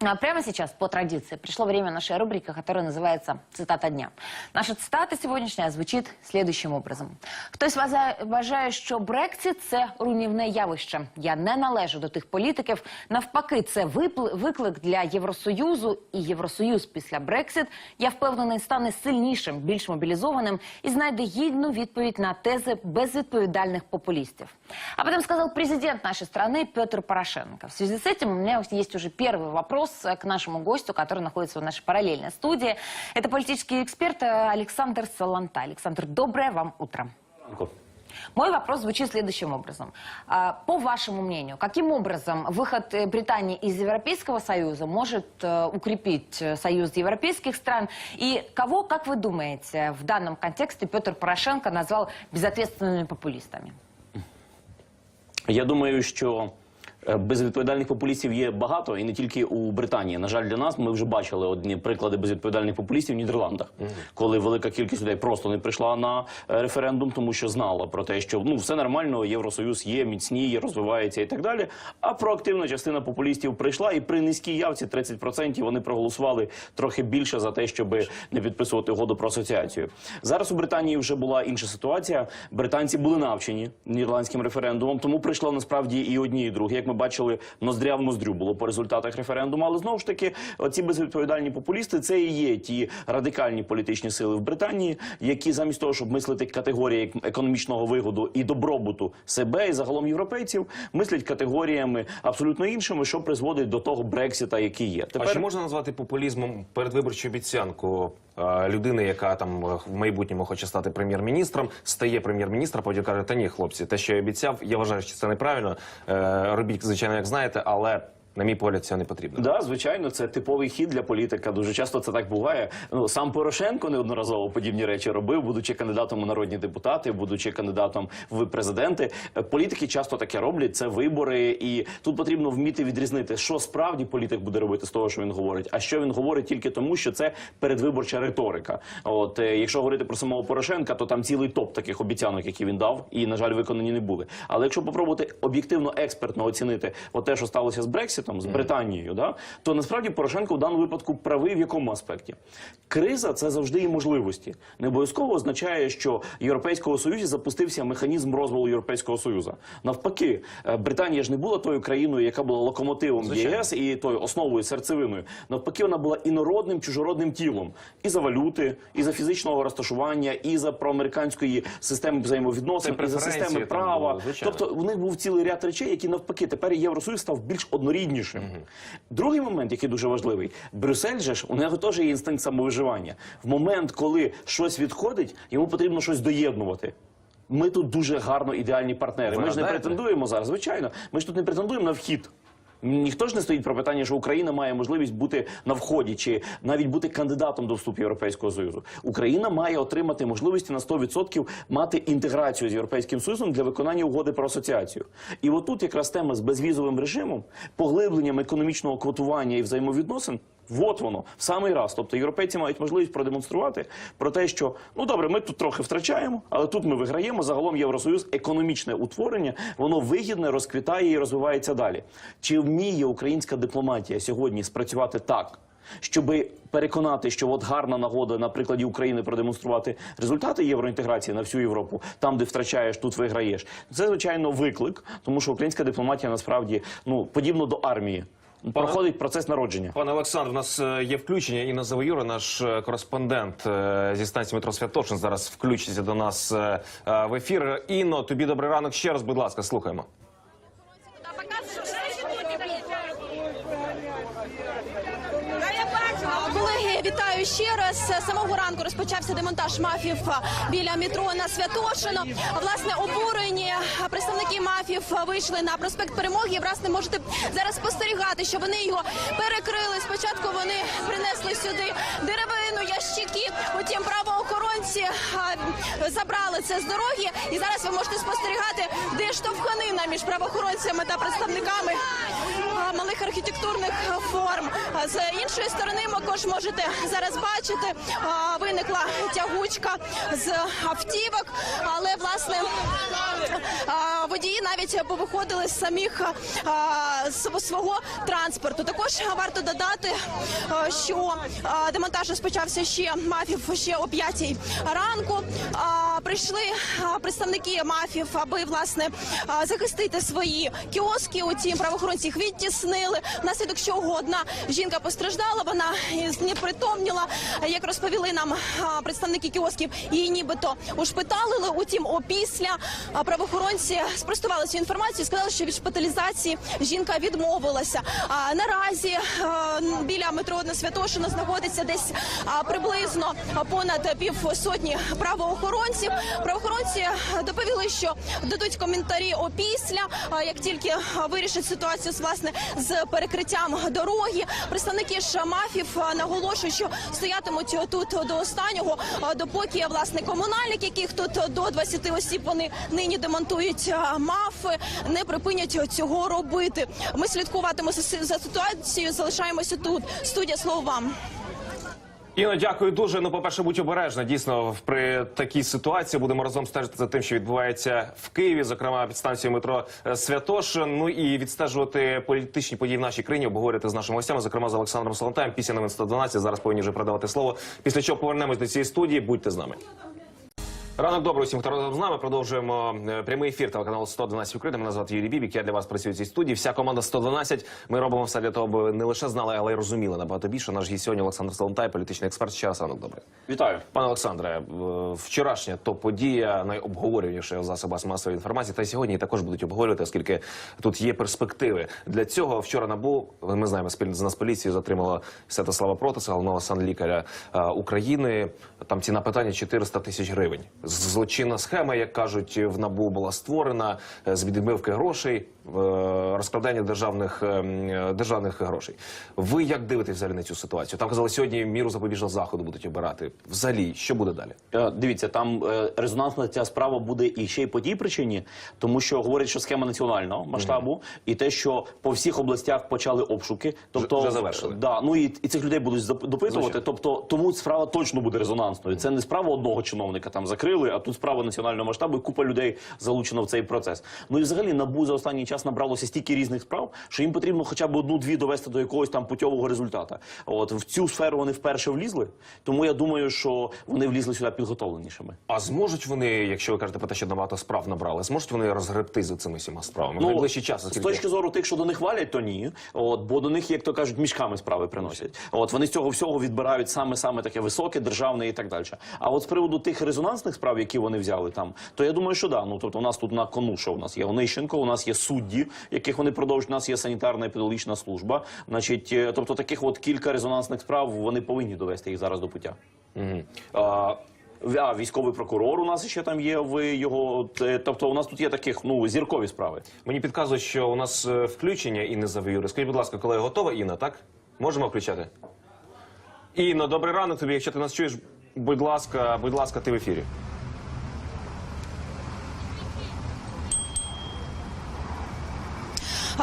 А прямо сейчас, по традиции, пришло время нашей рубрики, которая называется «Цитата дня». Наша цитата сегодняшняя звучит следующим образом. Хтось вважає- що Брексіт – це руйнівне явище. Я не належу до тих політиків. Навпаки, це виклик для Євросоюзу. І Євросоюз після Брексіт, я впевнений, стане сильнішим, більш мобілізованим і знайде гідну відповідь на тези безвідповідальних популистов. Об этом сказал президент нашей страны Петр Порошенко. В связи с этим у меня есть уже первый вопрос э, к нашему гостю, который находится в нашей параллельной студии. Это политический эксперт э, Александр Саланта. Александр, доброе вам утро. Мой вопрос звучит следующим образом. А, По вашему мнению, каким образом выход э, Британии из Европейского Союза может укрепить союз европейских стран? И кого, как вы думаете, в данном контексте Петр Порошенко назвал безответственными популистами? Я думаю, що безвідповідальних популістів є багато, і не тільки у Британії. На жаль, для нас ми вже бачили одні приклади безвідповідальних популістів в Нідерландах, коли велика кількість людей просто не прийшла на е, референдум, тому що знала про те, що ну все нормально, євросоюз є, міцніє, розвивається і так далі. А проактивна частина популістів прийшла, і при низькій явці 30% вони проголосували трохи більше за те, щоб не підписувати угоду про асоціацію. Зараз у Британії вже була інша ситуація. Британці були навчені нідерландським референдумом, тому прийшло насправді і одні, і другі. Як ми бачили, ноздря в ноздрю було по результатах референдуму. Але знову ж таки, ці безвідповідальні популісти це і є ті радикальні політичні сили в Британії, які замість того, щоб мислити категорії економічного вигоду і добробуту себе і загалом європейців, мислять категоріями абсолютно іншими, що призводить до того Брексіта, який є. А чи можна назвати популізмом передвиборчу обіцянку людини, яка там е, в майбутньому хоче стати прем'єр-міністром, стає прем'єр-міністром, потім каже: Та ні, хлопці, те, що я обіцяв, я вважаю, що це неправильно. Е, Робіть, звичайно, як знаєте, але на мій погляд, це не потрібно. Да, звичайно, це типовий хід для політика. Дуже часто це так буває. Ну сам Порошенко неодноразово подібні речі робив, будучи кандидатом у народні депутати, будучи кандидатом в президенти. Е, Політики часто таке роблять. Це вибори, і тут потрібно вміти відрізнити, що справді політик буде робити з того, що він говорить, а що він говорить тільки тому, що це передвиборча риторика. От е, якщо говорити про самого Порошенка, то там цілий топ таких обіцянок, які він дав, і на жаль, виконані не були. Але якщо попробувати об'єктивно експертно оцінити от те, що сталося з Брекситом, з Британією, да то насправді Порошенко в даному випадку правий в якому аспекті? Криза це завжди і можливості. Не обов'язково означає, що Європейського союзі запустився механізм розвалу Європейського союзу. Навпаки, е, Британія ж не була тою країною, яка була локомотивом Звичайно. ЄС і тою основою серцевиною. Навпаки, вона була інородним чужородним тілом і за валюти, і за фізичного розташування, і за проамериканської системи взаємовідносин, і за системи права. звичайно. тобто у них був цілий ряд речей, які навпаки тепер Євросоюз став більш одноріднішим. Другий момент, який дуже важливий, Брюссель же ж у нього теж є інстинкт самовиживання. В момент, коли щось відходить, йому потрібно щось доєднувати. Ми тут дуже гарно ідеальні партнери. Ми ж не претендуємо зараз. Звичайно, ми ж тут не претендуємо на вхід. Ніхто ж не стоїть про питання, що Україна має можливість бути на вході чи навіть бути кандидатом до вступу Європейського союзу. Україна має отримати можливості на 100% мати інтеграцію з європейським союзом для виконання угоди про асоціацію. І отут якраз тема з безвізовим режимом, поглибленням економічного квотування і взаємовідносин. От воно в самий раз. Тобто європейці мають можливість продемонструвати про те, що ну добре, ми тут трохи втрачаємо, але тут ми виграємо. Загалом Євросоюз економічне утворення, воно вигідне, розквітає і розвивається далі. Чи вміє українська дипломатія сьогодні спрацювати так? Щоб переконати, що от гарна нагода на прикладі України продемонструвати результати євроінтеграції на всю Європу, там, де втрачаєш, тут виграєш. Це звичайно виклик, тому що українська дипломатія насправді ну подібно до армії проходить процес народження. Пане Олександр, у нас е, є включення. Інна Завоюра, наш е, кореспондент е, зі станції метро Святошин, зараз включиться до нас в ефір. Інно, тобі добрий ранок ще раз, будь ласка, слухаємо. Вітаю ще раз. З Самого ранку розпочався демонтаж мафів біля метро на Святошино. Власне, обурені представники мафів вийшли на проспект Перемоги. І, власне, можете зараз спостерігати, що вони його перекрили. Спочатку вони принесли сюди деревину, ящики. Потім правоохоронці забрали це з дороги. І зараз ви можете спостерігати, де штовханина між правоохоронцями та представниками малих архітектурних форм. З іншої сторони, також можете зараз бачите, виникла тягучка з автівок, але власне водії навіть повиходили з самих свого транспорту. Також варто додати, що демонтаж розпочався ще мафів ще о 5 ранку. Прийшли представники мафів, аби власне захистити свої кіоски. Утім, правоохоронці їх відтіснили. Внаслідок чого одна жінка постраждала. Вона знепритомніла. Як розповіли нам представники кіосків, її нібито ушпиталили. Утім, опісля правоохоронці спростували цю інформацію. Сказали, що від шпиталізації жінка відмовилася. Наразі біля метро на Святошино знаходиться десь приблизно понад півсотні правоохоронців. Правоохоронці доповіли, що дадуть коментарі опісля, як тільки вирішать ситуацію з власне з перекриттям дороги. Представники ж мафів наголошують, що стоятимуть тут до останнього, допоки власне комунальники, яких тут до 20 осіб вони нині демонтують мафи, не припинять цього робити. Ми слідкуватимемо за ситуацією. Залишаємося тут. Студія слово вам. Іно, дякую дуже. Ну, по-перше, будь обережна. Дійсно, при такій ситуації будемо разом стежити за тим, що відбувається в Києві, зокрема під станцією метро е, Святошин. Ну і відстежувати політичні події в нашій країні, обговорювати з нашими гостями, зокрема з Олександром Солонтаєм. Після новин 112. Зараз повинні вже передавати слово. Після чого повернемось до цієї студії. Будьте з нами. Ранок добрий усім, хто разом з нами. Продовжуємо е, прямий ефір телеканалу 112 Україна. Мене звати Юрій Бібік. Я для вас працюю в цій студії. Вся команда 112. Ми робимо все для того, аби не лише знали, але й розуміли набагато більше. Наш гість сьогодні Олександр Солонтай, політичний експерт. Ще раз ранок добрий. Вітаю. Пане Олександре, е, вчорашня топ-подія найобговорюваніша в засобах масової інформації, та й сьогодні її також будуть обговорювати, оскільки тут є перспективи. Для цього вчора набу ми знаємо, спільно з Нацполіцією затримала Святослава Протаса, головного санлікаря е, України. Там ціна питання 400 тисяч гривень. Злочинна схема, як кажуть, в набу була створена е, з відмивки грошей, е, розкрадання державних, е, державних грошей. Ви як дивитесь взагалі на цю ситуацію? Там казали, сьогодні міру запобіжного заходу будуть обирати. Взагалі, що буде далі? Дивіться, там резонансна ця справа буде і ще й по тій причині, тому що говорять, що схема національного масштабу, і те, що по всіх областях почали обшуки, тобто вже завершили. Да, ну і, і цих людей будуть допитувати. Звичайно. Тобто, тому справа точно буде резонансною. Це не справа одного чиновника там закрили, а тут справа національного масштабу. і Купа людей залучено в цей процес. Ну і взагалі набу за останній час набралося стільки різних справ, що їм потрібно хоча б одну-дві довести до якогось там путьового результата. От в цю сферу вони вперше влізли. Тому я думаю, що вони влізли сюди підготовленішими. А зможуть вони, якщо ви кажете про те, що набагато справ набрали, зможуть вони розгребти за цими всіма справами в найближчий час? Ну, з точки зору тих, що до них валять, то ні. От бо до них, як то кажуть, мішками справи приносять. От вони з цього всього відбирають саме саме таке високе, державне і так далі. А от з приводу тих резонансних справ, які вони взяли там, то я думаю, що да. Ну тобто, у нас тут на кону, що у нас є Онищенко, у нас є судді, яких вони продовжують. У нас є санітарна епідеміологічна служба. Значить, е, тобто таких от кілька резонансних справ вони повинні довести їх зараз до пуття. Мгм. А, а військовий прокурор у нас ще там є в його. е, Тобто, у нас тут є таких ну зіркові справи. Мені підказують, що у нас е, включення Інни Завіюри. Скажіть, будь ласка, коли готова Інна, так? Можемо включати? Інно, добрий ранок тобі. Якщо ти нас чуєш, будь ласка, будь ласка, ти в ефірі.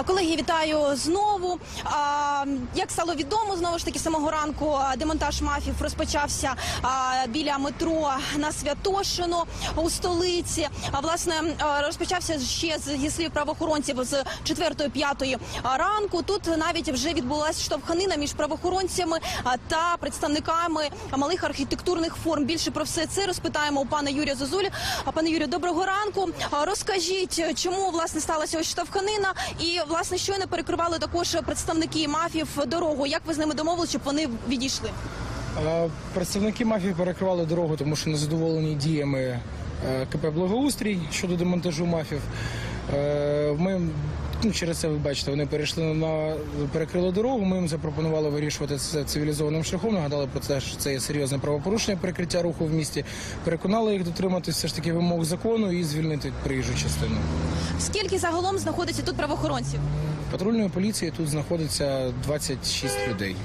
Колеги, вітаю знову. Як стало відомо, знову ж таки самого ранку демонтаж мафів розпочався біля метро на Святошино у столиці. А власне розпочався ще зі слів правоохоронців з 4-5 ранку. Тут навіть вже відбулася штовханина між правоохоронцями та представниками малих архітектурних форм. Більше про все це розпитаємо у пана Юрія Зозулі. Пане Юрію, доброго ранку. Розкажіть, чому власне сталася ось штовханина, і власне щойно перекривали також представники мафів дорогу. Як ви з ними домовилися, щоб вони відійшли? Е, Представники мафії перекривали дорогу, тому що незадоволені діями е, КП Благоустрій щодо демонтажу мафів. Е, Ми ну, через це ви бачите, вони перейшли на перекрили дорогу. Ми їм запропонували вирішувати це цивілізованим шляхом. Нагадали про те, що це є серйозне правопорушення перекриття руху в місті. Переконали їх дотриматися все ж таки вимог закону і звільнити проїжджу частину. Скільки загалом знаходиться тут правоохоронців? Патрульної поліції тут знаходиться 26 людей.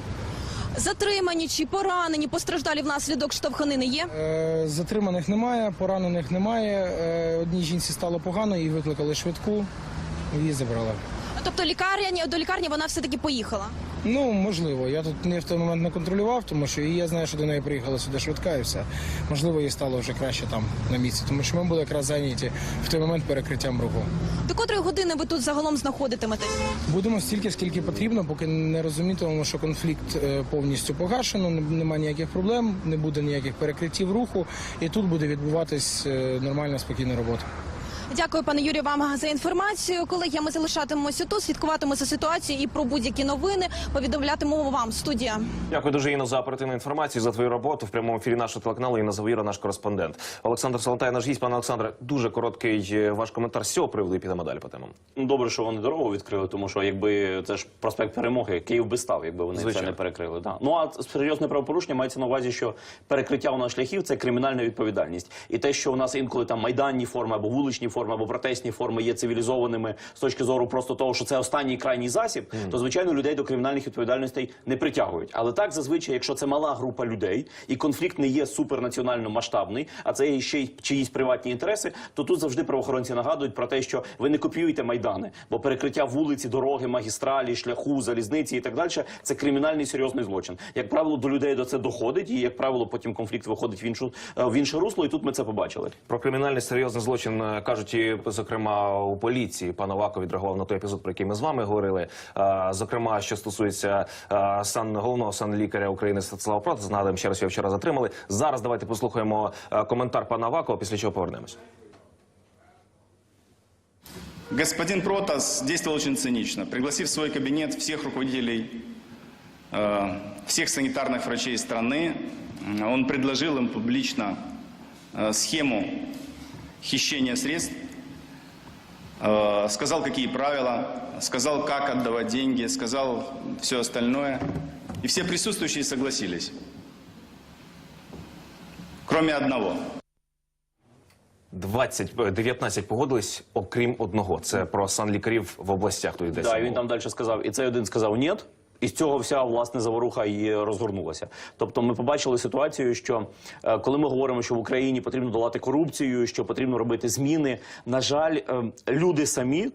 Затримані чи поранені, постраждалі внаслідок штовханини є? Е, Затриманих немає, поранених немає. Е, Одній жінці стало погано, її викликали швидку, її забрали. Тобто лікарня до лікарні вона все таки поїхала. Ну, можливо. Я тут не в той момент не контролював, тому що і я знаю, що до неї приїхала сюди швидка і все. Можливо, їй стало вже краще там на місці, тому що ми були якраз зайняті в той момент перекриттям руху. До котрої години ви тут загалом знаходитиметесь? Будемо стільки, скільки потрібно, поки не розумітимемо, що конфлікт е, повністю погашено, не- немає ніяких проблем, не буде ніяких перекриттів руху, і тут буде відбуватись е, нормальна спокійна робота. Дякую, пане Юрію, вам за інформацію. Колеги, ми залишатимемося тут, слідкуватимемо за ситуацією і про будь-які новини повідомлятимемо вам. Студія. Дякую дуже Інно, за оперативну інформацію за твою роботу в прямому ефірі нашого телеканалу. Інна Завіра, наш кореспондент. Олександр Солонтай, наш гість. Пане Олександре, дуже короткий е, ваш коментар з цього приводу і підемо далі по темам. Ну, Добре, що вони дорогу відкрили, тому що якби це ж проспект перемоги, Київ би став, якби вони Звичайно. це не перекрили. Да. Ну а серйозне правопорушення мається на увазі, що перекриття у нас шляхів це кримінальна відповідальність. І те, що у нас інколи там майданні форми або вуличні форми, або протестні форми є цивілізованими з точки зору просто того, що це останній крайній засіб, то звичайно людей до кримінальних відповідальностей не притягують. Але так зазвичай, якщо це мала група людей і конфлікт не є супернаціонально масштабний, а це є ще й чиїсь приватні інтереси, то тут завжди правоохоронці нагадують про те, що ви не копіюєте майдани, бо перекриття вулиці, дороги, магістралі, шляху, залізниці і так далі це кримінальний серйозний злочин. Як правило, до людей до це доходить, і як правило, потім конфлікт виходить в іншу е, в інше русло, і тут ми це побачили. Про кримінальний серйозний злочин е, кажуть, і, зокрема у поліції. Пан Аваков відреагував на той епізод, про який ми з вами говорили. Е, Зокрема, що стосується е, сан головного санлікаря України Стацлава Прота. Згадуємо ще раз його вчора затримали. Зараз давайте послухаємо е, коментар пана Авакова, після чого повернемось. Господин Протас действовал очень цинично, пригласив в свой кабинет всех руководителей, э, всех санитарных врачей страны. М, Он предложил им публично э, схему хищения средств, э, сказал, какие правила, сказал, как отдавать деньги, сказал все остальное. И все присутствующие согласились, кроме одного – 20, е, 19 погодились, окрім одного. Це про санлікарів в областях. Йдеться. Да, і він там далі сказав, і цей один сказав ні. І з цього вся власне заворуха і розгорнулася. Тобто, ми побачили ситуацію, що е, коли ми говоримо, що в Україні потрібно долати корупцію, що потрібно робити зміни. На жаль, е, люди самі.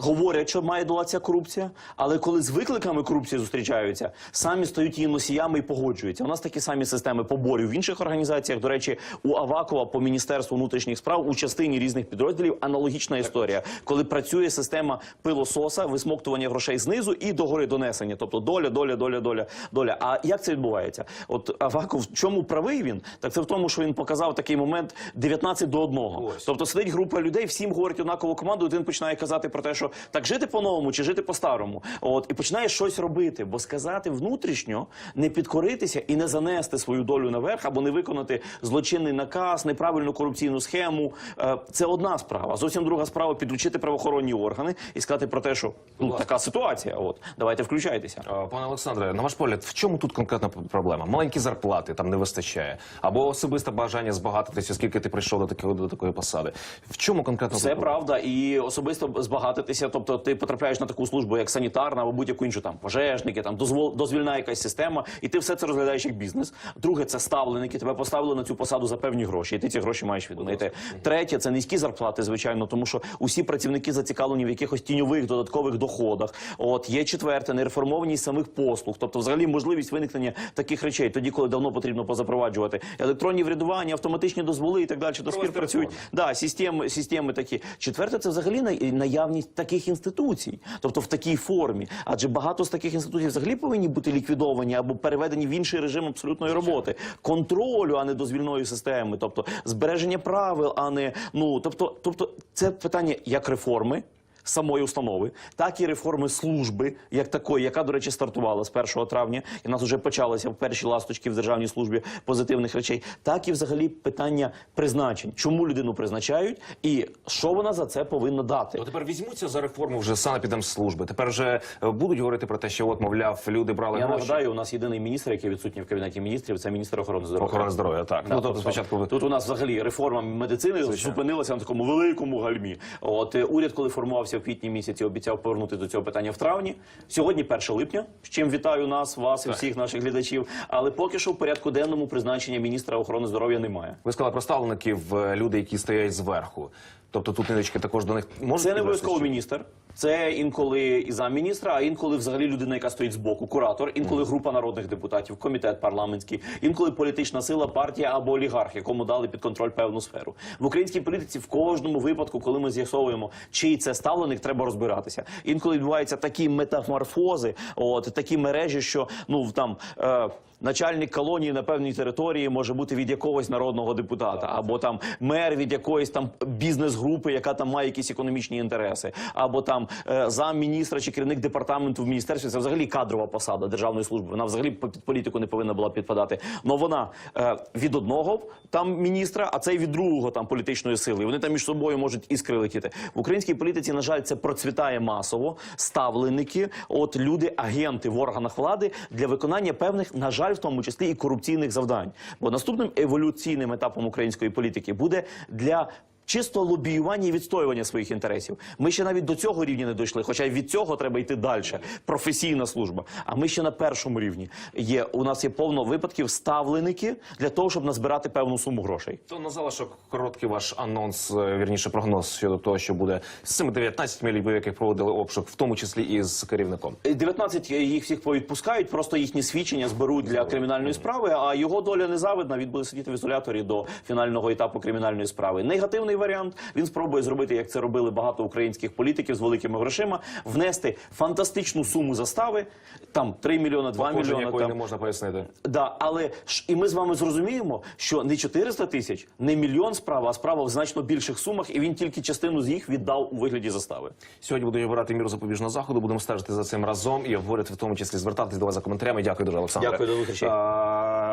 Говорять, що має долатися корупція, але коли з викликами корупції зустрічаються, самі стають її носіями і погоджуються. У нас такі самі системи поборів в інших організаціях. До речі, у Авакова по міністерству внутрішніх справ у частині різних підрозділів аналогічна історія, коли працює система пилососа, висмоктування грошей знизу і догори донесення. Тобто доля, доля, доля, доля, доля. А як це відбувається? От Аваков в чому правий він? Так це в тому, що він показав такий момент 19 до 1. Ось. Тобто сидить група людей, всім говорить однакову команду. Один починає казати про те, що так жити по-новому чи жити по-старому. От і починає щось робити, бо сказати внутрішньо, не підкоритися і не занести свою долю наверх або не виконати злочинний наказ, неправильну корупційну схему. е, Це одна справа. Зовсім друга справа підключити правоохоронні органи і сказати про те, що ну така ситуація. От давайте включайтеся. Е, Пане Олександре, на ваш погляд, в чому тут конкретна проблема? Маленькі зарплати там не вистачає, або особисте бажання збагатитися, оскільки ти прийшов до такої до такої посади. В чому конкретно Це правда, і особисто збагатитися. Тобто, ти потрапляєш на таку службу, як санітарна або будь-яку іншу там пожежники, там дозвол дозвільна якась система, і ти все це розглядаєш як бізнес. Друге, це ставленики. Тебе поставили на цю посаду за певні гроші, і ти ці гроші маєш віднайти. Третє, це низькі зарплати, звичайно, тому що усі працівники зацікавлені в якихось тіньових додаткових доходах. От є четверте, нереформованість самих послуг, тобто, взагалі, можливість виникнення таких речей, тоді, коли давно потрібно позапроваджувати електронні врядування, автоматичні дозволи і так далі. До спір працюють. Да, системи, системи такі. Четверте, це взагалі наявність таких інституцій, тобто в такій формі. Адже багато з таких інституцій взагалі повинні бути ліквідовані або переведені в інший режим абсолютної роботи, контролю, а не дозвільної системи, тобто збереження правил, а не ну тобто, тобто, це питання як реформи. Самої установи, так і реформи служби, як такої, яка, до речі, стартувала з 1 травня, і в нас вже почалися перші ласточки в державній службі позитивних речей, так і взагалі питання призначень, чому людину призначають, і що вона за це повинна дати. Ну, тепер візьмуться за реформу вже санепідемслужби. Тепер вже е, будуть говорити про те, що от, мовляв, люди брали Я гроші. нагадаю, у нас єдиний міністр, який відсутній в кабінеті міністрів, це міністр охорони здоров'я. Охорона здоров'я, так. Ну, тобто спочатку тут у нас взагалі реформа медицини зупинилася на такому великому гальмі. От е, уряд, коли формувався, в квітні місяці, обіцяв повернути до цього питання в травні. Сьогодні 1 липня, з чим вітаю нас, вас і всіх наших глядачів. Але поки що в порядку денному призначення міністра охорони здоров'я немає. Ви сказали про ставлеників, е, люди, які стоять зверху. Тобто тут ниночки також до них можуть Це не обов'язково міністр. Це інколи і замміністра, а інколи взагалі людина, яка стоїть збоку, куратор, інколи група народних депутатів, комітет парламентський, інколи політична сила, партія або олігарх, якому дали під контроль певну сферу. В українській політиці в кожному випадку, коли ми з'ясовуємо, чий це ставленик, треба розбиратися. Інколи відбуваються такі метаморфози, от такі мережі, що ну там. Е, Начальник колонії на певній території може бути від якогось народного депутата, або там мер від якоїсь там бізнес-групи, яка там має якісь економічні інтереси, або там е, замміністра чи керівник департаменту в міністерстві. Це взагалі кадрова посада державної служби. Вона взагалі під політику не повинна була підпадати. Но вона е, від одного там міністра, а цей від другого там політичної сили. І Вони там між собою можуть іскри летіти. В українській політиці, на жаль, це процвітає масово. Ставленики, от люди, агенти в органах влади для виконання певних, на жаль, в тому числі і корупційних завдань. Бо наступним еволюційним етапом української політики буде для. Чисто лобіювання і відстоювання своїх інтересів. Ми ще навіть до цього рівня не дійшли, хоча від цього треба йти далі. Професійна служба. А ми ще на першому рівні. Є у нас є повно випадків ставленики для того, щоб назбирати певну суму грошей. То на залишок короткий ваш анонс, е, вірніше прогноз щодо того, що буде з цими 19 лібів, яких проводили обшук, в тому числі і з керівником. 19 їх всіх повідпускають, просто їхні свідчення зберуть для кримінальної справи. А його доля незавидна. Він буде сидіти в ізоляторі до фінального етапу кримінальної справи. Негативний варіант. Він спробує зробити, як це робили багато українських політиків з великими грошима, внести фантастичну суму застави, там 3 мільйони, 2 Походження мільйони. якої Там, не можна пояснити. Да, але ж і ми з вами зрозуміємо, що не 400 тисяч, не мільйон справа, а справа в значно більших сумах, і він тільки частину з їх віддав у вигляді застави. Сьогодні будемо обирати міру запобіжного заходу. Будемо стежити за цим разом і говорити в тому числі звертатись до вас за коментарями. Дякую дуже, Олександр. Дякую, до зустрічі.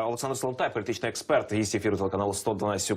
Олександр Солонтай, політичний експерт, гість ефіру телеканалу 112 Україна.